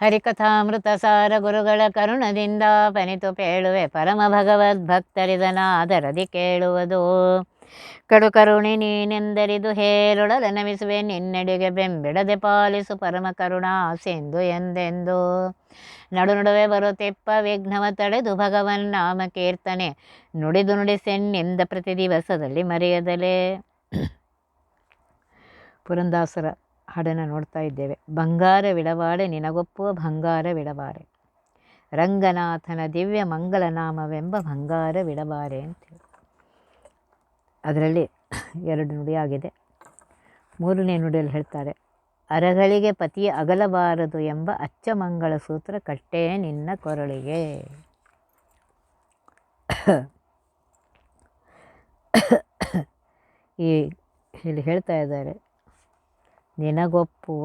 ಹರಿಕಥಾಮೃತ ಸಾರ ಗುರುಗಳ ಕರುಣದಿಂದ ಪನಿತು ಪೇಳುವೆ ಪರಮ ಭಗವದ್ ಭಕ್ತರಿದನ ಅದರದಿ ಕೇಳುವುದು ಕರುಣಿ ನೀನೆಂದರಿದು ಹೇರೊಡಲ ನಮಿಸುವೆ, ನಿನ್ನೆಡೆಗೆ ಬೆಂಬಿಡದೆ ಪಾಲಿಸು ಪರಮ ಕರುಣಾ ಸಿಂಧು ಎಂದೆಂದು. ನಡು ನಡುವೆ ಬರುತ್ತಿಪ್ಪ ವಿಘ್ನವ ತಡೆದು ಭಗವನ್ ನಾಮ ಕೀರ್ತನೆ ನುಡಿದು ನುಡಿಸೆನ್ನಿಂದ ಪ್ರತಿ ದಿವಸದಲ್ಲಿ ಮರೆಯದಲೇ. ಪುರಂದಾಸರ. ಹಾಡನ್ನು ನೋಡ್ತಾ ಇದ್ದೇವೆ. ಬಂಗಾರ ವಿಡವಾಡೆ ನಿನಗೊಪ್ಪುವ ಬಂಗಾರ ವಿಡಬಾರೆ ರಂಗನಾಥನ ದಿವ್ಯ ಮಂಗಲನಾಮವೆಂಬ ಬಂಗಾರ ವಿಡಬಾರೆ ಅಂತೇಳಿ ಅದರಲ್ಲಿ ಎರಡು ನುಡಿಯಾಗಿದೆ ಮೂರನೇ ನುಡಿಯಲ್ಲಿ ಹೇಳ್ತಾರೆ, ಅರಗಳಿಗೆ ಪತಿಯ ಅಗಲಬಾರದು ಎಂಬ ಅಚ್ಚಮಂಗಳ ಸೂತ್ರ ಕಟ್ಟೇ ನಿನ್ನ ಕೊರಳಿಗೆ. ಈ ಇಲ್ಲಿ ಹೇಳ್ತಾ ಇದ್ದಾರೆ ನಿನಗೊಪ್ಪುವ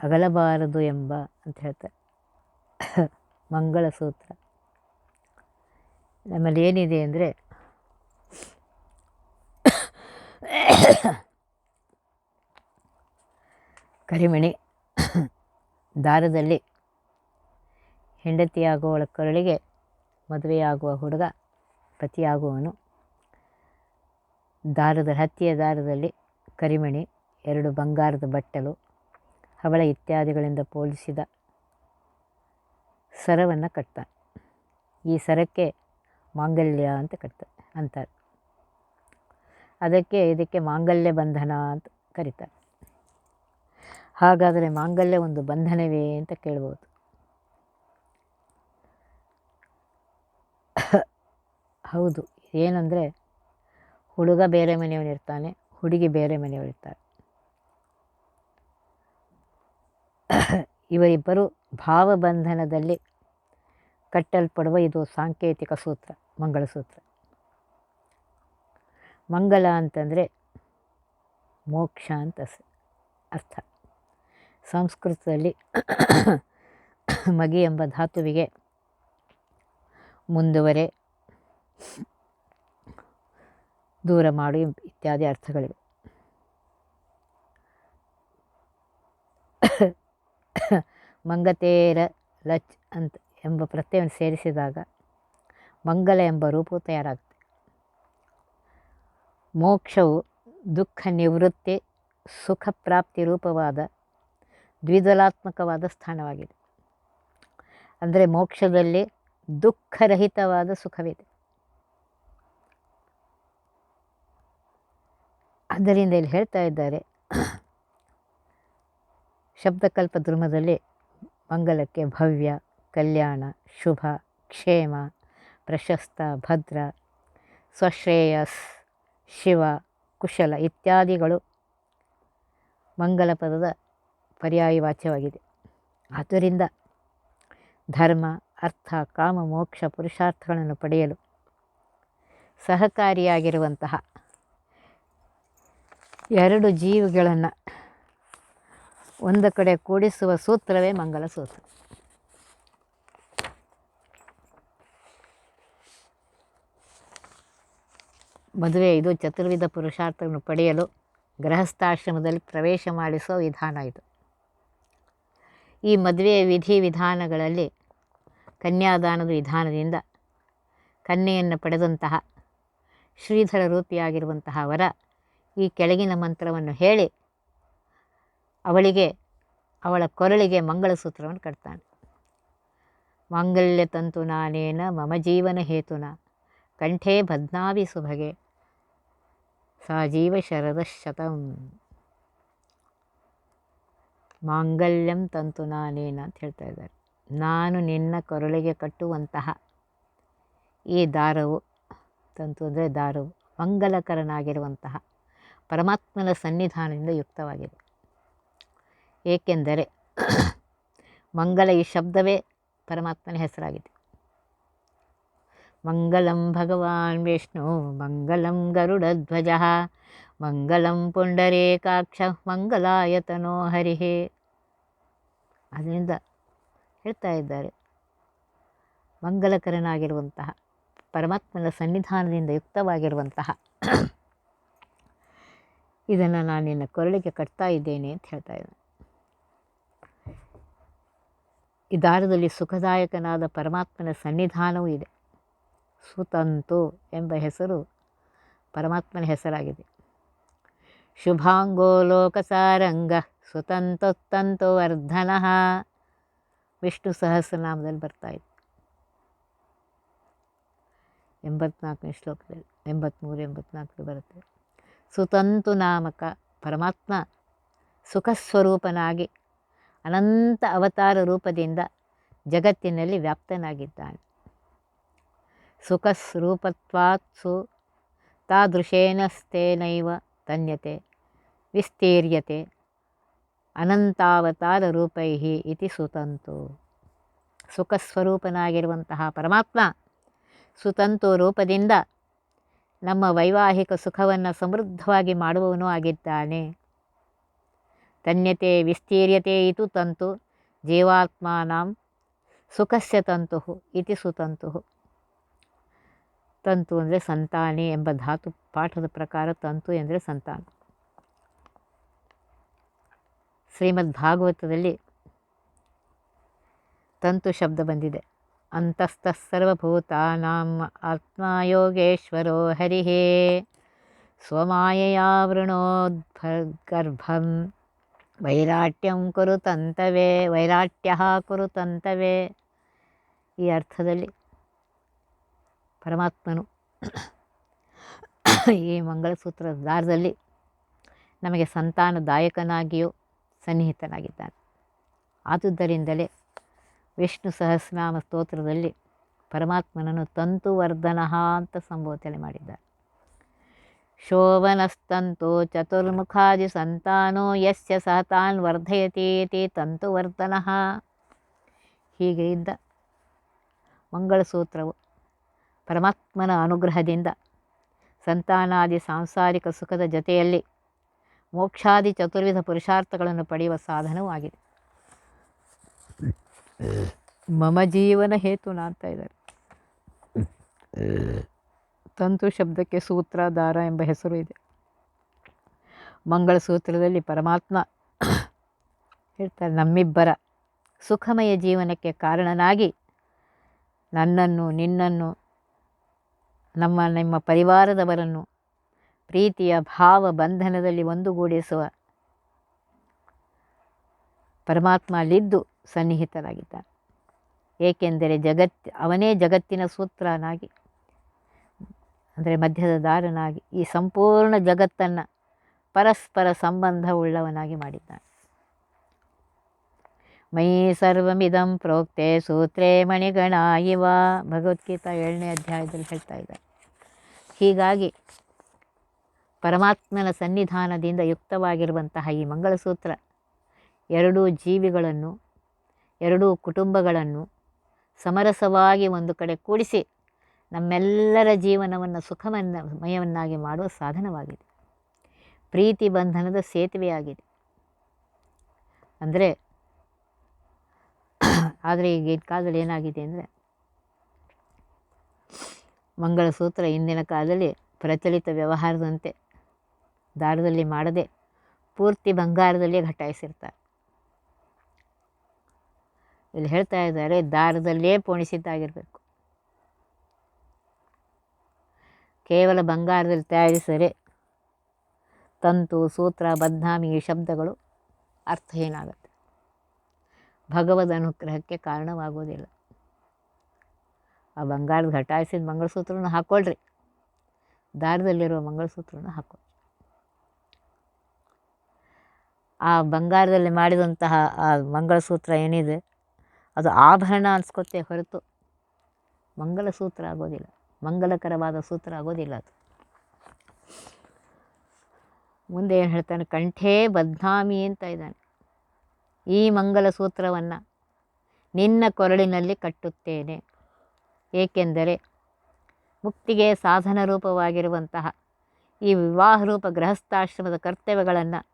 ಅಗಲಬಾರದು ಎಂಬ ಅಂತ ಹೇಳ್ತಾರೆ. ಮಂಗಳಸೂತ್ರ. ನಮ್ಮಲ್ಲಿ ಏನಿದೆ ಅಂದರೆ ಕರಿಮಣಿ ದಾರದಲ್ಲಿ ಹೆಂಡತಿಯಾಗುವಳ ಕರಳಿಗೆ ಮದುವೆಯಾಗುವ ಹುಡುಗ ಪತಿಯಾಗುವನು ದಾರದ ಹತ್ತಿಯ ದಾರದಲ್ಲಿ ಕರಿಮಣಿ, ಎರಡು ಬಂಗಾರದ ಬಟ್ಟಲು, ಹವಳ ಇತ್ಯಾದಿಗಳಿಂದ ಪೋಲಿಸಿದ ಸರವನ್ನು ಕಟ್ತಾನೆ ಈ ಸರಕ್ಕೆ ಮಾಂಗಲ್ಯ ಅಂತ ಕಟ್ತಾರೆ ಅಂತಾರೆ. ಅದಕ್ಕೆ ಇದಕ್ಕೆ ಮಾಂಗಲ್ಯ ಬಂಧನ ಅಂತ ಕರೀತಾರೆ. ಹಾಗಾದರೆ ಮಾಂಗಲ್ಯ ಒಂದು ಬಂಧನವೇ ಅಂತ ಕೇಳ್ಬೋದು. ಹೌದು, ಏನಂದರೆ ಹುಡುಗ ಬೇರೆ ಮನೆಯವನಿರ್ತಾನೆ ಹುಡುಗಿ ಬೇರೆ ಮನೆಯವರಿರ್ತಾರೆ ಇವರಿಬ್ಬರು ಭಾವಬಂಧನದಲ್ಲಿ ಕಟ್ಟಲ್ಪಡುವ ಇದು ಸಾಂಕೇತಿಕ ಸೂತ್ರ, ಮಂಗಳಸೂತ್ರ. ಮಂಗಲ ಅಂತಂದರೆ ಮೋಕ್ಷ ಅಂತ ಅರ್ಥ. ಸಂಸ್ಕೃತದಲ್ಲಿ ಮಗಿ ಎಂಬ ಧಾತುವಿಗೆ ಮುಂದುವರೆ. ದೂರ ಮಾಡು ಇತ್ಯಾದಿ ಅರ್ಥಗಳಿವೆ. ಮಂಗತೇರ ಲಚ್ ಅಂತ ಎಂಬ ಪ್ರತ್ಯವನ್ನು ಸೇರಿಸಿದಾಗ ಮಂಗಲ ಎಂಬ ರೂಪವು ತಯಾರಾಗುತ್ತೆ. ಮೋಕ್ಷವು ದುಃಖ ನಿವೃತ್ತಿ, ಸುಖ ಪ್ರಾಪ್ತಿ ರೂಪವಾದ ದ್ವಿದಲಾತ್ಮಕವಾದ ಸ್ಥಾನವಾಗಿದೆ. ಅಂದರೆ ಮೋಕ್ಷದಲ್ಲಿ ದುಃಖರಹಿತವಾದ ಸುಖವಿದೆ. ಆದ್ದರಿಂದ ಇಲ್ಲಿ ಹೇಳ್ತಾ ಇದ್ದಾರೆ, ಶಬ್ದಕಲ್ಪ ಧರ್ಮದಲ್ಲಿ ಮಂಗಲಕ್ಕೆ ಭವ್ಯ, ಕಲ್ಯಾಣ, ಶುಭ, ಕ್ಷೇಮ, ಪ್ರಶಸ್ತ, ಭದ್ರ, ಸ್ವಶ್ರೇಯಸ್, ಶಿವ, ಕುಶಲ ಇತ್ಯಾದಿಗಳು ಮಂಗಲ ಪದದ ಪರ್ಯಾಯ ವಾಚ್ಯವಾಗಿದೆ. ಆದ್ದರಿಂದ ಧರ್ಮ, ಅರ್ಥ, ಕಾಮ, ಮೋಕ್ಷ, ಪುರುಷಾರ್ಥಗಳನ್ನು ಪಡೆಯಲು ಸಹಕಾರಿಯಾಗಿರುವಂತಹ ಎರಡು ಜೀವಿಗಳನ್ನು ಒಂದು ಕಡೆ ಕೂಡಿಸುವ ಸೂತ್ರವೇ ಮಂಗಲ ಸೂತ್ರ ಮದುವೆ ಇದು ಚತುರ್ವಿಧ ಪುರುಷಾರ್ಥವನ್ನು ಪಡೆಯಲು ಗೃಹಸ್ಥಾಶ್ರಮದಲ್ಲಿ ಪ್ರವೇಶ ಮಾಡಿಸುವ ವಿಧಾನ ಇದು. ಈ ಮದುವೆಯ ವಿಧಿ ವಿಧಾನಗಳಲ್ಲಿ ಕನ್ಯಾದಾನದ ವಿಧಾನದಿಂದ ಕನ್ಯೆಯನ್ನು ಪಡೆದಂತಹ ಶ್ರೀಧರ ರೂಪಿಯಾಗಿರುವಂತಹ ವರ ಈ ಕೆಳಗಿನ ಮಂತ್ರವನ್ನು ಹೇಳಿ ಅವಳಿಗೆ, ಅವಳ ಕೊರಳಿಗೆ ಮಂಗಳಸೂತ್ರವನ್ನು ಕಟ್ತಾನೆ. ಮಾಂಗಲ್ಯ ತಂತು ನಾನೇನ, ಮಮ ಜೀವನ ಹೇತುನ, ಕಂಠೇ ಬದ್ನಾವಿ ಸುಭಗೆ, ಸಾ ಜೀವ ಶರದ ಶತಂ. ಮಾಂಗಲ್ಯಂ ತಂತು ನಾನೇನ ಅಂತ ಹೇಳ್ತಾ ಇದ್ದಾರೆ. ನಾನು ನಿನ್ನ ಕೊರಳಿಗೆ ಕಟ್ಟುವಂತಹ ಈ ದಾರವು, ತಂತು ಅಂದರೆ ದಾರವು, ಮಂಗಲಕರನಾಗಿರುವಂತಹ ಪರಮಾತ್ಮನ ಸನ್ನಿಧಾನದಿಂದ ಯುಕ್ತವಾಗಿದೆ. ಏಕೆಂದರೆ ಮಂಗಲ ಈ ಶಬ್ದವೇ ಪರಮಾತ್ಮನ ಹೆಸರಾಗಿದೆ. ಮಂಗಲಂ ಭಗವಾನ್ ವಿಷ್ಣು, ಮಂಗಲಂ ಗರುಡಧ್ವಜ ಮಂಗಲಂ ಪುಂಡರೇಕಾಕ್ಷ, ಮಂಗಲಾಯತನೋ ಹರಿಹೇ. ಅದರಿಂದ ಹೇಳ್ತಾ ಇದ್ದಾರೆ, ಮಂಗಲಕರನಾಗಿರುವಂತಹ, ಪರಮಾತ್ಮನ ಸನ್ನಿಧಾನದಿಂದ ಯುಕ್ತವಾಗಿರುವಂತಹ ಇದನ್ನು ನಾನು ನಿನ್ನ ಕೊರಳಿಗೆ ಕಟ್ತಾ ಇದ್ದೇನೆ ಅಂತ ಹೇಳ್ತಾ ಇದ್ದಾನೆ. ಈ ದಾರದಲ್ಲಿ ಸುಖದಾಯಕನಾದ ಪರಮಾತ್ಮನ ಸನ್ನಿಧಾನವೂ ಇದೆ. ಸುತಂತು ಎಂಬ ಹೆಸರು ಪರಮಾತ್ಮನ ಹೆಸರಾಗಿದೆ. ಶುಭಾಂಗೋ ಲೋಕಸಾರಂಗ ಸುತಂತೊತ್ತಂತು ವರ್ಧನ ವಿಷ್ಣು ಸಹಸ್ರನಾಮದಲ್ಲಿ ಬರ್ತಾ ಇದೆ. ಎಂಬತ್ನಾಲ್ಕನೇ ಶ್ಲೋಕದಲ್ಲಿ ಎಂಬತ್ತ್ಮೂರು ಎಂಬತ್ನಾಲ್ಕು ಬರುತ್ತೆ. ಸುತಂತು ನಾಮಕ ಪರಮಾತ್ಮ ಸುಖಸ್ವರೂಪನಾಗಿ ಅನಂತ ಅವತಾರ ರೂಪದಿಂದ ಜಗತ್ತಿನಲ್ಲಿ ವ್ಯಾಪ್ತನಾಗಿದ್ದಾನೆ. ಸುಖಸ್ವರೂಪತ್ವಾತ್ಸು ತಾದೃಶೇನಸ್ತೇನೈವ ತನ್ಯತೆ ವಿಸ್ತೀರ್ಯತೆ ಅನಂತಾವತಾರ ರೂಪೈ ಇತಿ ಸುತಂತು. ಸುಖಸ್ವರೂಪನಾಗಿರುವಂತಹ ಪರಮಾತ್ಮ ಸುತಂತು ರೂಪದಿಂದ ನಮ್ಮ ವೈವಾಹಿಕ ಸುಖವನ್ನು ಸಮೃದ್ಧವಾಗಿ ಮಾಡುವವನು ಆಗಿದ್ದಾನೆ. ತನ್ಯತೆ ವಿಸ್ತೀರ್ಯತೆ ಇದು ತಂತು ಜೀವಾತ್ಮಾನಂ ಸುಖಸ್ಯ ತಂತು ಇತಿ ಸುತಂತು ತಂತು ಅಂದರೆ ಸಂತಾನೆ ಎಂಬ ಧಾತು ಪಾಠದ ಪ್ರಕಾರ ತಂತು ಎಂದರೆ ಸಂತಾನ. ಶ್ರೀಮದ್ ಭಾಗವತದಲ್ಲಿ ತಂತು ಶಬ್ದ ಬಂದಿದೆ. ಅಂತಸ್ಥ ಸರ್ವಭೂತಾನಾಂ ಆತ್ಮ ಯೋಗೇಶ್ವರೋ ಹರಿಹೇ ಸ್ವಮಾಯಯಾವೃಣೋದ್ಗರ್ಭಂ ವೈರಾಟ್ಯಂ ಕುರುತಂತವೇ, ವೈರಾಟ್ಯ ಕುರುತಂತವೇ. ಈ ಅರ್ಥದಲ್ಲಿ ಪರಮಾತ್ಮನು ಈ ಮಂಗಳಸೂತ್ರದ ದಾರದಲ್ಲಿ ನಮಗೆ ಸಂತಾನದಾಯಕನಾಗಿಯೂ ಸನ್ನಿಹಿತನಾಗಿದ್ದಾನೆ. ಆದುದರಿಂದಲೇ ವಿಷ್ಣು ಸಹಸ್ರನಾಮ ಸ್ತೋತ್ರದಲ್ಲಿ ಪರಮಾತ್ಮನನ್ನು ತಂತುವರ್ಧನ ಅಂತ ಸಂಬೋಧನೆ ಮಾಡಿದ್ದಾರೆ. ಶೋಭನಸ್ತಂತು ಚತುರ್ಮುಖಾದಿ ಸಂತಾನೋ ಯಸ್ಯ ಸಹತಾನ್ ತಾನ್ ವರ್ಧಯತೀತಿ ತಂತುವರ್ಧನ ಹೀಗೆ ಇದ್ದ ಮಂಗಳಸೂತ್ರವು ಪರಮಾತ್ಮನ ಅನುಗ್ರಹದಿಂದ ಸಂತಾನಾದಿ ಸಾಂಸಾರಿಕ ಸುಖದ ಜೊತೆಯಲ್ಲಿ ಮೋಕ್ಷಾದಿ ಚತುರ್ವಿಧ ಪುರುಷಾರ್ಥಗಳನ್ನು ಪಡೆಯುವ ಸಾಧನವೂ ಆಗಿದೆ. ಮಮ ಜೀವನ ಹೇತುನ ಅಂತ ಇದ್ದಾರೆ. ತಂತು ಶಬ್ದಕ್ಕೆ ಸೂತ್ರ, ದಾರ ಎಂಬ ಹೆಸರು ಇದೆ. ಮಂಗಳಸೂತ್ರದಲ್ಲಿ ಪರಮಾತ್ಮ ಹೇಳ್ತಾರೆ, ನಮ್ಮಿಬ್ಬರ ಸುಖಮಯ ಜೀವನಕ್ಕೆ ಕಾರಣನಾಗಿ ನನ್ನನ್ನು, ನಿನ್ನನ್ನು, ನಮ್ಮ, ನಿಮ್ಮ ಪರಿವಾರದವರನ್ನು ಪ್ರೀತಿಯ ಭಾವ ಬಂಧನದಲ್ಲಿ ಒಂದುಗೂಡಿಸುವ ಪರಮಾತ್ಮ ಅಲ್ಲಿದ್ದು ಸನ್ನಿಹಿತನಾಗಿದ್ದಾನೆ ಏಕೆಂದರೆ ಜಗತ್, ಅವನೇ ಜಗತ್ತಿನ ಸೂತ್ರನಾಗಿ, ಅಂದರೆ ಮಧ್ಯದ ದಾರನಾಗಿ ಈ ಸಂಪೂರ್ಣ ಜಗತ್ತನ್ನು ಪರಸ್ಪರ ಸಂಬಂಧವುಳ್ಳವನಾಗಿ ಮಾಡಿದ್ದಾನೆ. ಮೈ ಸರ್ವಮಿದಂ ಪ್ರೋಕ್ತೆ ಸೂತ್ರೇ ಮಣಿಗಣ ಇವ ಭಗವದ್ಗೀತಾ ಏಳನೇ ಅಧ್ಯಾಯದಲ್ಲಿ ಹೇಳ್ತಾ ಇದ್ದಾರೆ. ಹೀಗಾಗಿ ಪರಮಾತ್ಮನ ಸನ್ನಿಧಾನದಿಂದ ಯುಕ್ತವಾಗಿರುವಂತಹ ಈ ಮಂಗಳಸೂತ್ರ ಎರಡೂ ಜೀವಿಗಳನ್ನು ಎರಡೂ ಕುಟುಂಬಗಳನ್ನು ಸಮರಸವಾಗಿ ಒಂದು ಕಡೆ ಕೂಡಿಸಿ ನಮ್ಮೆಲ್ಲರ ಜೀವನವನ್ನು ಸುಖಮನ್ನ ಮಯವನ್ನಾಗಿ ಮಾಡುವ ಸಾಧನವಾಗಿದೆ. ಪ್ರೀತಿ ಬಂಧನದ ಸೇತುವೆಯಾಗಿದೆ. ಅಂದರೆ ಆದರೆ ಈಗಿನ ಕಾಲದಲ್ಲಿ ಏನಾಗಿದೆ ಅಂದರೆ ಮಂಗಳಸೂತ್ರ ಇಂದಿನ ಕಾಲದಲ್ಲಿ ಪ್ರಚಲಿತ ವ್ಯವಹಾರದಂತೆ ದಾರದಲ್ಲಿ ಮಾಡದೆ ಪೂರ್ತಿ ಬಂಗಾರದಲ್ಲಿ ಘಟಾಯಿಸಿರ್ತಾರೆ. ಇಲ್ಲಿ ಹೇಳ್ತಾ ಇದ್ದಾರೆ, ದಾರದಲ್ಲೇ ಪೋಣಿಸಿದ್ದಾಗಿರಬೇಕು. ಕೇವಲ ಬಂಗಾರದಲ್ಲಿ ತಯಾರಿಸಿದರೆ ತಂತು, ಸೂತ್ರ, ಬದ್ನಾಮಿ ಈ ಶಬ್ದಗಳು ಅರ್ಥಹೀನಾಗುತ್ತೆ ಭಗವದ್ ಅನುಗ್ರಹಕ್ಕೆ ಕಾರಣವಾಗುವುದಿಲ್ಲ ಆ ಬಂಗಾರದ ಹಟಾಯಿಸಿದ ಮಂಗಳಸೂತ್ರನ ಹಾಕ್ಕೊಳ್ರಿ ದಾರದಲ್ಲಿರುವ ಮಂಗಳಸೂತ್ರನ ಹಾಕ್ಕೊಳ್ಳಿ ಆ ಬಂಗಾರದಲ್ಲಿ ಮಾಡಿದಂತಹ ಆ ಮಂಗಳಸೂತ್ರ ಏನಿದೆ? ಅದು ಆಭರಣ ಅನ್ಸ್ಕೊತೆ ಹೊರತು. ಮಂಗಲಸೂತ್ರ ಆಗೋದಿಲ್ಲ. ಮಂಗಲಕರವಾದ ಸೂತ್ರ ಆಗೋದಿಲ್ಲ ಅದು. ಮುಂದೆ ಏನು ಹೇಳ್ತಾನೆ? ಕಂಠೇ ಬದ್ನಾಮಿ ಅಂತ ಇದ್ದಾನೆ. ಈ ಮಂಗಲ ಸೂತ್ರವನ್ನು ನಿನ್ನ ಕೊರಳಿನಲ್ಲಿ ಕಟ್ಟುತ್ತೇನೆ. ಏಕೆಂದರೆ ಮುಕ್ತಿಗೆ ಸಾಧನ ರೂಪವಾಗಿರುವಂತಹ ಈ ವಿವಾಹ ರೂಪ ಗೃಹಸ್ಥಾಶ್ರಮದ ಕರ್ತವ್ಯಗಳನ್ನು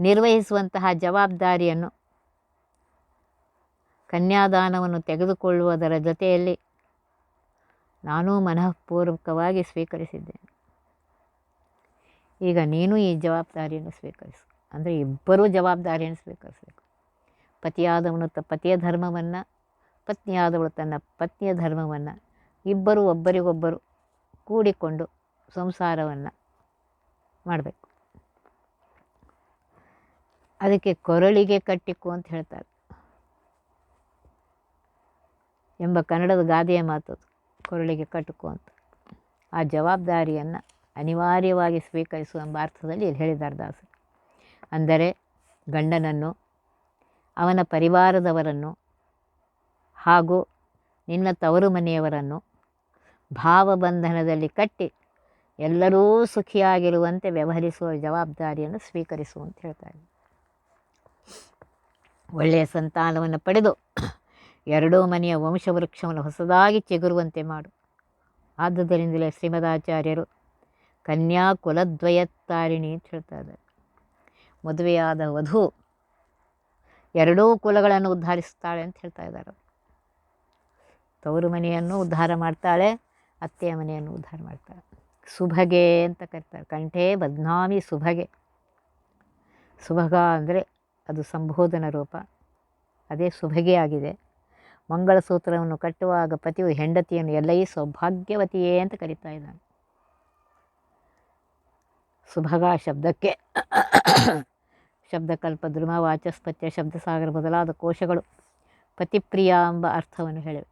ನಿರ್ವಹಿಸುವಂತಹ ಜವಾಬ್ದಾರಿಯನ್ನು ಕನ್ಯಾದಾನವನ್ನು ತೆಗೆದುಕೊಳ್ಳುವುದರ ಜೊತೆಯಲ್ಲಿ ನಾನೂ ಮನಃಪೂರ್ವಕವಾಗಿ ಸ್ವೀಕರಿಸಿದ್ದೇನೆ. ಈಗ ನೀನು ಈ ಜವಾಬ್ದಾರಿಯನ್ನು ಸ್ವೀಕರಿಸು. ಅಂದರೆ ಇಬ್ಬರೂ ಜವಾಬ್ದಾರಿಯನ್ನು ಸ್ವೀಕರಿಸಬೇಕು. ಪತಿಯಾದವನು ತ, ಪತಿಯ ಧರ್ಮವನ್ನು, ಪತ್ನಿಯಾದವಳು ತನ್ನ ಪತ್ನಿಯ ಧರ್ಮವನ್ನು, ಇಬ್ಬರು ಒಬ್ಬರಿಗೊಬ್ಬರು ಕೂಡಿಕೊಂಡು ಸಂಸಾರವನ್ನು ಮಾಡಬೇಕು. ಅದಕ್ಕೆ ಕೊರಳಿಗೆ ಕಟ್ಟಿಕು ಅಂತ ಹೇಳ್ತಾರೆ. ಎಂಬ ಕನ್ನಡದ ಗಾದೆಯ ಮಾತು ಅದು. ಕೊರಳಿಗೆ ಕಟುಕು ಅಂತ ಆ ಜವಾಬ್ದಾರಿಯನ್ನು ಅನಿವಾರ್ಯವಾಗಿ ಸ್ವೀಕರಿಸುವ ಎಂಬ ಅರ್ಥದಲ್ಲಿ ಇಲ್ಲಿ ಹೇಳಿದ್ದಾರೆ ಅಂದರೆ ಗಂಡನನ್ನು, ಅವನ ಪರಿವಾರದವರನ್ನು ಹಾಗೂ ನಿನ್ನ ತವರು ಮನೆಯವರನ್ನು ಭಾವಬಂಧನದಲ್ಲಿ ಕಟ್ಟಿ ಎಲ್ಲರೂ ಸುಖಿಯಾಗಿರುವಂತೆ ವ್ಯವಹರಿಸುವ ಜವಾಬ್ದಾರಿಯನ್ನು ಸ್ವೀಕರಿಸು ಅಂತ ಹೇಳ್ತಾರೆ ಒಳ್ಳೆಯ ಸಂತಾನವನ್ನು ಪಡೆದು ಎರಡೂ ಮನೆಯ ವಂಶವೃಕ್ಷವನ್ನು ಹೊಸದಾಗಿ ಚಿಗುರುವಂತೆ ಮಾಡು. ಆದುದರಿಂದಲೇ ಶ್ರೀಮದಾಚಾರ್ಯರು ಕನ್ಯಾ ಕುಲದ್ವಯತ್ತಾರಿಣಿ ಅಂತ ಹೇಳ್ತಾ ಇದ್ದಾರೆ ಮದುವೆಯಾದ ವಧು ಎರಡೂ ಕುಲಗಳನ್ನು ಉದ್ಧರಿಸ್ತಾಳೆ ಅಂತ ಹೇಳ್ತಾ ಇದ್ದಾರೆ ತವರು ಮನೆಯನ್ನು ಉದ್ಧಾರ ಮಾಡ್ತಾಳೆ, ಅತ್ತೆಯ ಮನೆಯನ್ನು ಉದ್ಧಾರ ಮಾಡ್ತಾಳೆ. ಸುಭಗೆ ಅಂತ ಕರೀತಾರೆ. ಕಂಠೆ ಬದ್ನಾಮಿ ಸುಭಗೆ. ಸುಭಗ ಅಂದರೆ ಅದು ಸಂಬೋಧನ ರೂಪ. ಅದೇ ಸುಭಗೆ ಆಗಿದೆ. ಮಂಗಳಸೂತ್ರವನ್ನು ಕಟ್ಟುವಾಗ ಪತಿಯು ಹೆಂಡತಿಯನ್ನು ಎಲ್ಲೈ ಸೌಭಾಗ್ಯವತಿಯೇ ಅಂತ ಕರೀತಾ ಇದ್ದಾನೆ. ಸುಭಗ ಶಬ್ದಕ್ಕೆ ಶಬ್ದಕಲ್ಪ ದ್ರುಮ ವಾಚಸ್ಪತ್ಯ ಶಬ್ದಸಾಗರ ಮೊದಲಾದ ಕೋಶಗಳು ಪತಿಪ್ರಿಯ ಎಂಬ ಅರ್ಥವನ್ನು ಹೇಳಿವೆ.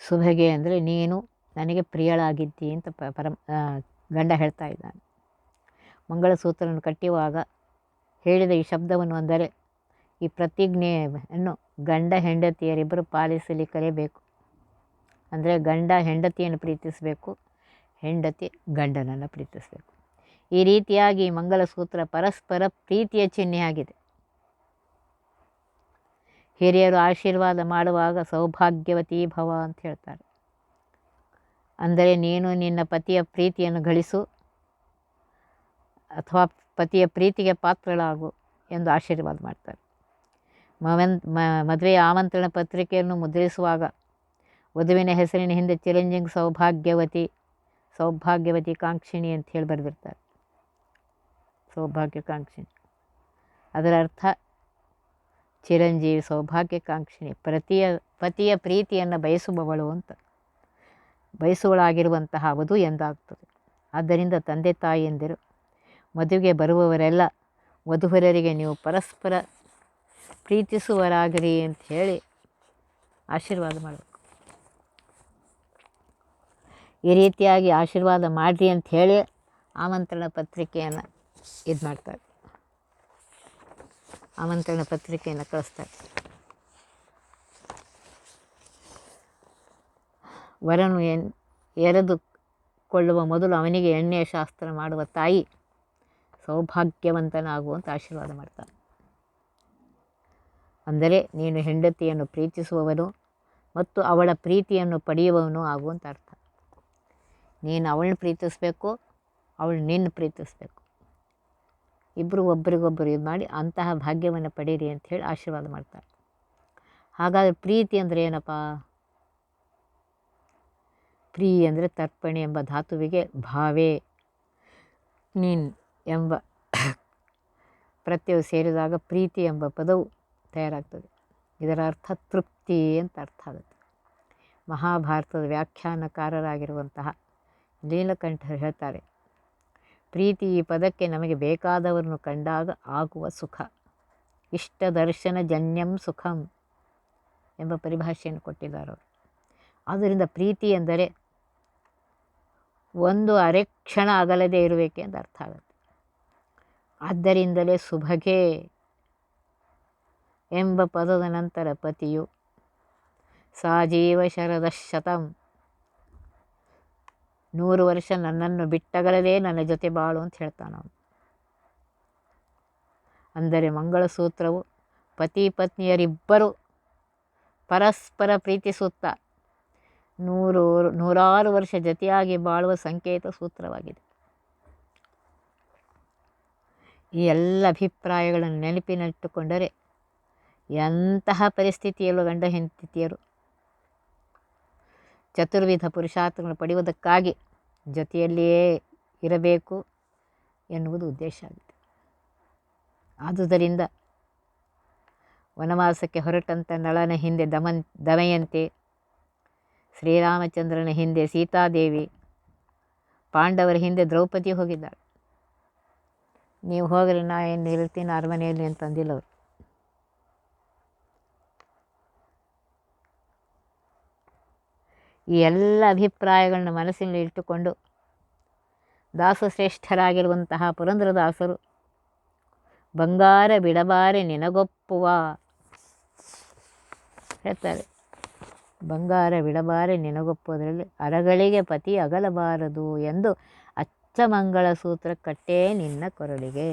ಸುಭಗೆ ಅಂದರೆ ನೀನು ನನಗೆ ಪ್ರಿಯಳಾಗಿದ್ದಿ ಅಂತ ಪರಂ ಗಂಡ ಹೇಳ್ತಾ ಇದ್ದಾನೆ. ಮಂಗಳಸೂತ್ರವನ್ನು ಕಟ್ಟುವಾಗ ಹೇಳಿದ ಈ ಶಬ್ದವನ್ನು ಅಂದರೆ ಈ ಪ್ರತಿಜ್ಞೆಯನ್ನು ಗಂಡ ಹೆಂಡತಿಯರಿಬ್ಬರು ಪಾಲಿಸಲಿ ಕಲಿಯಬೇಕು ಅಂದರೆ ಗಂಡ ಹೆಂಡತಿಯನ್ನು ಪ್ರೀತಿಸಬೇಕು, ಹೆಂಡತಿ ಗಂಡನನ್ನು ಪ್ರೀತಿಸಬೇಕು. ಈ ರೀತಿಯಾಗಿ ಮಂಗಲಸೂತ್ರ ಪರಸ್ಪರ ಪ್ರೀತಿಯ ಚಿಹ್ನೆಯಾಗಿದೆ. ಹಿರಿಯರು ಆಶೀರ್ವಾದ ಮಾಡುವಾಗ ಸೌಭಾಗ್ಯವತಿ ಭವ ಅಂತ ಹೇಳ್ತಾರೆ. ಅಂದರೆ ನೀನು ನಿನ್ನ ಪತಿಯ ಪ್ರೀತಿಯನ್ನು ಗಳಿಸು, ಅಥವಾ ಪತಿಯ ಪ್ರೀತಿಗೆ ಪಾತ್ರಳಾಗು ಎಂದು ಆಶೀರ್ವಾದ ಮಾಡ್ತಾರೆ. ಮವನ್ ಮದುವೆಯ ಆಮಂತ್ರಣ ಪತ್ರಿಕೆಯನ್ನು ಮುದ್ರಿಸುವಾಗ, ವಧುವಿನ ಹೆಸರಿನ ಹಿಂದೆ ಚಿರಂಜಿಂಗ್ ಸೌಭಾಗ್ಯವತಿ ಸೌಭಾಗ್ಯವತಿ ಕಾಂಕ್ಷಿಣಿ ಅಂತ ಹೇಳಿ ಬರೆದಿರ್ತಾರೆ. ಸೌಭಾಗ್ಯಕಾಂಕ್ಷಿಣಿ ಅದರ ಅರ್ಥ, ಚಿರಂಜೀವಿ ಸೌಭಾಗ್ಯಕಾಂಕ್ಷಿಣಿ ಪ್ರತಿಯ, ಪತಿಯ ಪ್ರೀತಿಯನ್ನು ಬಯಸುವವಳು ಅಂತ. ಬಯಸುವಳಾಗಿರುವಂತಹ ವಧು ಎಂದಾಗ್ತದೆ. ಆದ್ದರಿಂದ ತಂದೆ ತಾಯಿಯಂದಿರು ಮದುವೆಗೆ ಬರುವವರೆಲ್ಲ ವಧುವರರಿಗೆ ನೀವು ಪರಸ್ಪರ ಪ್ರೀತಿಸುವರಾಗಿರಿ ಅಂತ ಹೇಳಿ ಆಶೀರ್ವಾದ ಮಾಡಬೇಕು. ಈ ರೀತಿಯಾಗಿ ಆಶೀರ್ವಾದ ಮಾಡಿರಿ ಅಂತ ಹೇಳಿ ಆಮಂತ್ರಣ ಪತ್ರಿಕೆಯನ್ನು ಇದು ಮಾಡ್ತಾರೆ. ಆಮಂತ್ರಣ ಪತ್ರಿಕೆಯನ್ನು ಕಳಿಸ್ತಾರೆ. ವರನು ಎನ್ ಎರೆದುಕೊಳ್ಳುವ ಮೊದಲು ಅವನಿಗೆ ಎಣ್ಣೆಯ ಶಾಸ್ತ್ರ ಮಾಡುವ ತಾಯಿ ಸೌಭಾಗ್ಯವಂತನಾಗುವಂತ ಆಶೀರ್ವಾದ ಮಾಡ್ತಾನೆ ಅಂದರೆ ನೀನು ಹೆಂಡತಿಯನ್ನು ಪ್ರೀತಿಸುವವನು ಮತ್ತು ಅವಳ ಪ್ರೀತಿಯನ್ನು ಪಡೆಯುವವನು ಆಗುವಂತ ಅರ್ಥ. ನೀನು ಅವಳನ್ನ ಪ್ರೀತಿಸಬೇಕು, ಅವಳು ನಿನ್ನ ಪ್ರೀತಿಸಬೇಕು. ಇಬ್ಬರು ಒಬ್ಬರಿಗೊಬ್ಬರು ಇದು ಮಾಡಿ ಅಂತಹ ಭಾಗ್ಯವನ್ನು ಪಡೀರಿ ಅಂತ ಹೇಳಿ ಆಶೀರ್ವಾದ ಮಾಡ್ತಾರೆ. ಹಾಗಾದರೆ ಪ್ರೀತಿ ಅಂದರೆ ಏನಪ್ಪ? ಪ್ರೀ ಅಂದರೆ ತರ್ಪಣೆ ಎಂಬ ಧಾತುವಿಗೆ ಭಾವೇ. ನೀನ್ ಎಂಬ ಪ್ರತ್ಯಯವು ಸೇರಿದಾಗ ಪ್ರೀತಿ ಎಂಬ ಪದವು ತಯಾರಾಗ್ತದೆ. ಇದರ ಅರ್ಥ ತೃಪ್ತಿ ಅಂತ ಅರ್ಥ ಆಗುತ್ತೆ. ಮಹಾಭಾರತದ ವ್ಯಾಖ್ಯಾನಕಾರರಾಗಿರುವಂತಹ ನೀಲಕಂಠರು ಹೇಳ್ತಾರೆ, ಪ್ರೀತಿ ಈ ಪದಕ್ಕೆ ನಮಗೆ ಬೇಕಾದವರನ್ನು ಕಂಡಾಗ ಆಗುವ ಸುಖ. ಇಷ್ಟ ದರ್ಶನ ಜನ್ಯಂ ಸುಖಂ ಎಂಬ ಪರಿಭಾಷೆಯನ್ನು ಕೊಟ್ಟಿದ್ದಾರೆ ಅವರು. ಆದ್ದರಿಂದ ಪ್ರೀತಿ ಎಂದರೆ ಒಂದು ಅರೆಕ್ಷಣ ಅಗಲದೆ ಇರುವಿಕೆ ಅಂತ ಅರ್ಥ ಆಗುತ್ತೆ. ಆದ್ದರಿಂದಲೇ ಸುಭಗೆ ಎಂಬ ಪದದ ನಂತರ ಪತಿಯು, ಸಾಜೀವ ಶರದ ಶತಂ. ನೂರು ವರ್ಷ ನನ್ನನ್ನು ಬಿಟ್ಟಗಲದೇ ನನ್ನ ಜೊತೆ ಬಾಳು ಅಂತ ಹೇಳ್ತಾನೆ ಅವನು. ಅಂದರೆ ಮಂಗಳಸೂತ್ರವು, ಪತಿ ಪತ್ನಿಯರಿಬ್ಬರು ಪರಸ್ಪರ ಪ್ರೀತಿಸುತ್ತ ನೂರು, ನೂರಾರು ವರ್ಷ ಜೊತೆಯಾಗಿ ಬಾಳುವ ಸಂಕೇತ ಸೂತ್ರವಾಗಿದೆ. ಈ ಎಲ್ಲ ಅಭಿಪ್ರಾಯಗಳನ್ನು ನೆನಪಿನಟ್ಟುಕೊಂಡರೆ ಎಂತಹ ಪರಿಸ್ಥಿತಿಯಲ್ಲೂ ಗಂಡ ಹೆಂಡತಿಯರು ಚತುರ್ವಿಧ ಪುರುಷಾರ್ಥಗಳನ್ನು ಪಡೆಯುವುದಕ್ಕಾಗಿ ಜೊತೆಯಲ್ಲಿಯೇ ಇರಬೇಕು ಎನ್ನುವುದು ಉದ್ದೇಶ ಆಗಿದೆ. ಆದುದರಿಂದ ವನವಾಸಕ್ಕೆ ಹೊರಟಂಥ ನಳನ ಹಿಂದೆ ದಮನ್ ದಮಯಂತೆ ಶ್ರೀರಾಮಚಂದ್ರನ ಹಿಂದೆ ಸೀತಾದೇವಿ ಪಾಂಡವರ ಹಿಂದೆ ದ್ರೌಪದಿ ಹೋಗಿದ್ದಾಳೆ. ನೀವು ಹೋಗ್ರಿ ನಾ ಏನು ಇರ್ತೀನಿ ಅರಮನೆಯಲ್ಲಿ ಅಂತಂದಿಲ್ಲ ಅವರು. ಈ ಎಲ್ಲ ಅಭಿಪ್ರಾಯಗಳನ್ನು ಮನಸ್ಸಿನಲ್ಲಿ ಇಟ್ಟುಕೊಂಡು ದಾಸಶ್ರೇಷ್ಠರಾಗಿರುವಂತಹ ಪುರಂದ್ರದಾಸರು, ಬಂಗಾರ ಬಿಡಬಾರೆ ನಿನಗೊಪ್ಪುವ ಹೇಳ್ತಾರೆ. ಬಂಗಾರ ಬಿಡಬಾರೆ ನಿನಗೊಪ್ಪುವುದರಲ್ಲಿ ಅರಗಳಿಗೆ ಪತಿ ಅಗಲಬಾರದು ಎಂದು ಅಚ್ಚಮಂಗಳ ಸೂತ್ರ ಕಟ್ಟೇ ನಿನ್ನ ಕೊರಳಿಗೆ.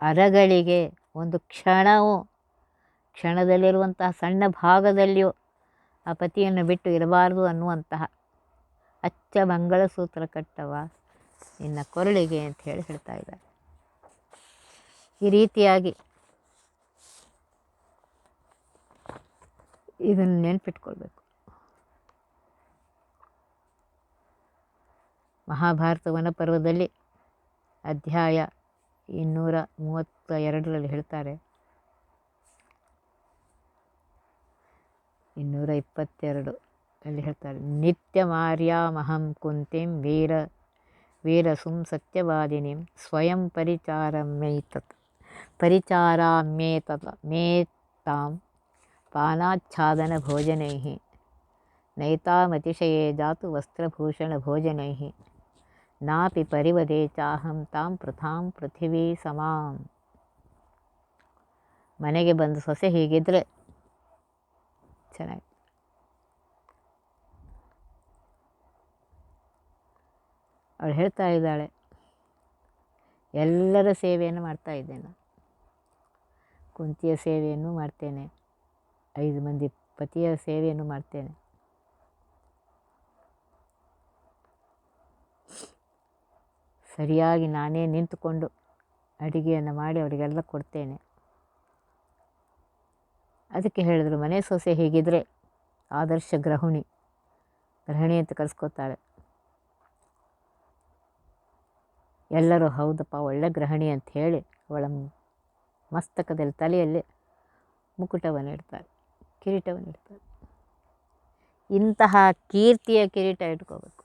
ಅರಗಳಿಗೆ ಒಂದು ಕ್ಷಣವು ಕ್ಷಣದಲ್ಲಿರುವಂತಹ ಸಣ್ಣ ಭಾಗದಲ್ಲಿಯೂ ಆ ಪತಿಯನ್ನು ಬಿಟ್ಟು ಇರಬಾರದು ಅನ್ನುವಂತಹ ಅಚ್ಚ ಮಂಗಳಸೂತ್ರ ಕಟ್ಟವ ನಿನ್ನ ಕೊರಳಿಗೆ ಅಂತ ಹೇಳಿ ಹೇಳ್ತಾ ಇದ್ದಾರೆ. ಈ ರೀತಿಯಾಗಿ ಇದನ್ನು ನೆನ್ಪಿಟ್ಕೊಳ್ಬೇಕು. ಮಹಾಭಾರತ ವನಪರ್ವದಲ್ಲಿ ಅಧ್ಯಾಯ ಇನ್ನೂರ ಮೂವತ್ತ ಎರಡರಲ್ಲಿ ಹೇಳ್ತಾರೆ ಇನ್ನೂರ ಇಪ್ಪತ್ತೆರಡು ಅಲ್ಲಿ ಹೇಳ್ತಾರೆ ನಿತ್ಯ ಮಾರ್ಯಾಮಹಂ ಕುಂತಿಂ ವೀರ, ವೀರಸುಂ ಸತ್ಯವಾದಿನಿಂ ಸ್ವಯಂ ಪರಿಚಾರಮೇತತ್, ಪರಿಚಾರಾಮ್ಯೇತತ ಮೇತಾಂ ಪಾನಾಚ್ಛಾದನ ಭೋಜನೈ ನೈತಾಮತಿಶಯೇ ಜಾತು ವಸ್ತ್ರಭೂಷಣ ಭೋಜನೈ ನಾಪಿ ಪರಿವದೆ ಚಾಹಂ ತಾಂ ಪೃಥಾಂ ಪೃಥಿವೀ ಸಮಾಂ. ಮನೆಗೆ ಬಂದು ಸೊಸೆ ಹೀಗಿದ್ರೆ ಚೆನ್ನಾಗಿ ಅವಳು ಹೇಳ್ತಾ ಇದ್ದಾಳೆ, ಎಲ್ಲರ ಸೇವೆಯನ್ನು ಮಾಡ್ತಾ ಇದ್ದೇನೆ. ಕುಂತಿಯ ಸೇವೆಯನ್ನು ಮಾಡ್ತೇನೆ. ಐದು ಮಂದಿ ಪತಿಯ ಸೇವೆಯನ್ನು ಮಾಡ್ತೇನೆ. ಸರಿಯಾಗಿ ನಾನೇ ನಿಂತುಕೊಂಡು ಅಡುಗೆಯನ್ನು ಮಾಡಿ ಅವರಿಗೆಲ್ಲ ಕೊಡ್ತೇನೆ. ಅದಕ್ಕೆ ಹೇಳಿದ್ರು, ಮನೆ ಸೊಸೆ ಹೀಗಿದ್ರೆ ಆದರ್ಶ ಗ್ರಹಿಣಿ ಗ್ರಹಿಣಿ ಅಂತ ಕರೆಸ್ಕೋತಾಳೆ. ಎಲ್ಲರೂ, ಹೌದಪ್ಪ, ಒಳ್ಳೆ ಗ್ರಹಿಣಿ ಅಂತ ಹೇಳಿ ಅವಳ ಮಸ್ತಕದಲ್ಲಿ ತಲೆಯಲ್ಲಿ ಮುಕುಟವನ್ನು ಇಡ್ತಾರೆ, ಕಿರೀಟವನ್ನು ಇಡ್ತಾರೆ. ಇಂತಹ ಕೀರ್ತಿಯ ಕಿರೀಟ ಇಟ್ಕೋಬೇಕು.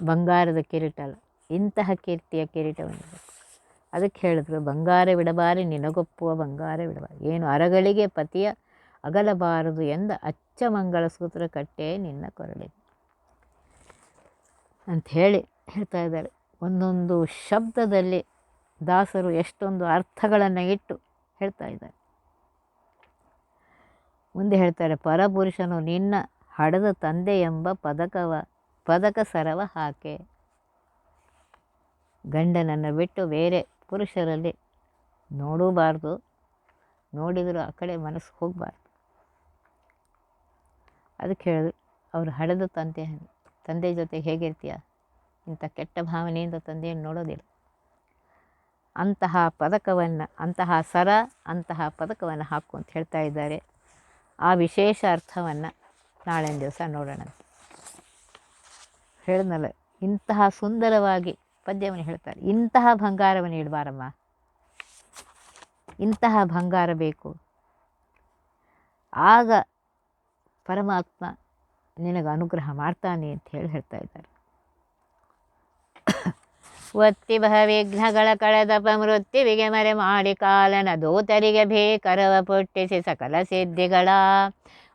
ಬಂಗಾರದ ಕಿರೀಟ ಅಲ್ಲ, ಇಂತಹ ಕೀರ್ತಿಯ ಕಿರೀಟವನ್ನು ಇಡಬೇಕು. ಅದಕ್ಕೆ ಹೇಳಿದ್ರು, ಬಂಗಾರ ಬಿಡಬಾರಿ, ನಿನಗೊಪ್ಪುವ ಬಂಗಾರ ಬಿಡಬಾರಿ. ಏನು, ಅರಗಳಿಗೆ ಪತಿಯ ಅಗಲಬಾರದು ಎಂದ ಅಚ್ಚ ಮಂಗಳ ಸೂತ್ರ ಕಟ್ಟೆ ನಿನ್ನ ಕೊರಳಿಗೆ. ಅಂಥೇಳಿ ಹೇಳ್ತಾ ಇದ್ದಾರೆ. ಒಂದೊಂದು ಶಬ್ದದಲ್ಲಿ ದಾಸರು ಎಷ್ಟೊಂದು ಅರ್ಥಗಳನ್ನು ಇಟ್ಟು ಹೇಳ್ತಾ ಇದ್ದಾರೆ. ಮುಂದೆ ಹೇಳ್ತಾರೆ, ಪರಪುರುಷನು ನಿನ್ನ ಹಡದ ತಂದೆ ಎಂಬ ಪದಕವ, ಪದಕ ಸರವ ಹಾಕೆ. ಗಂಡನನ್ನು ಬಿಟ್ಟು ಬೇರೆ ಪುರುಷರಲ್ಲಿ ನೋಡಬಾರ್ದು. ನೋಡಿದರೂ ಆ ಕಡೆ ಮನಸ್ಸು ಹೋಗಬಾರ್ದು. ಅದಕ್ಕೆ ಹೇಳಿದ್ರು ಅವರು ಹಡೆದ ತಂದೆ ತಂದೆ ಜೊತೆ ಹೇಗಿರ್ತೀಯ? ಇಂಥ ಕೆಟ್ಟ ಭಾವನೆಯಿಂದ ತಂದೆಯನ್ನು ನೋಡೋದಿಲ್ಲ. ಅಂತಹ ಪದಕವನ್ನು, ಅಂತಹ ಸರ, ಅಂತಹ ಪದಕವನ್ನು ಹಾಕು ಅಂತ ಹೇಳ್ತಾ ಇದ್ದಾರೆ. ಆ ವಿಶೇಷ ಅರ್ಥವನ್ನು ನಾಳಿನ ದಿವಸ ನೋಡೋಣ ಹೇಳಿದ್ನಲ್ಲ ಇಂತಹ ಸುಂದರವಾಗಿ ಪದ್ಯವನ್ನು ಹೇಳ್ತಾರೆ. ಇಂತಹ ಬಂಗಾರವನ್ನು ಇಡಬಾರಮ್ಮ. ಇಂತಹ ಬಂಗಾರ ಬೇಕು. ಆಗ ಪರಮಾತ್ಮ ನಿನಗೆ ಅನುಗ್ರಹ ಮಾಡ್ತಾನೆ ಅಂತ ಹೇಳಿ ಹೇಳ್ತಾ ಇದ್ದಾರೆ. ಒತ್ತಿ ವಿಘ್ನಗಳ ಕಳೆದಪ ಮೃತ್ಯುವಿಗೆ ಮರೆ ಮಾಡಿ ಕಾಲನ ದೂತರಿಗೆ ಭೀಕರವ ಪುಟ್ಟಿಸಿ ಸಕಲ ಸಿದ್ಧಿಗಳ.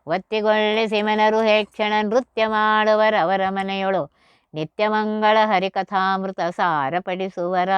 ಒತ್ತಿಗೊಳ್ಳಿಸಿ ಮನರು ಹೇಕ್ಷಣ ನೃತ್ಯ ಮಾಡುವರವರ ಮನೆಯೊಳು ನಿತ್ಯಮಂಗಳ ಹರಿಕಥಾಮೃತ ಸಾರಪಡಿಸುವರ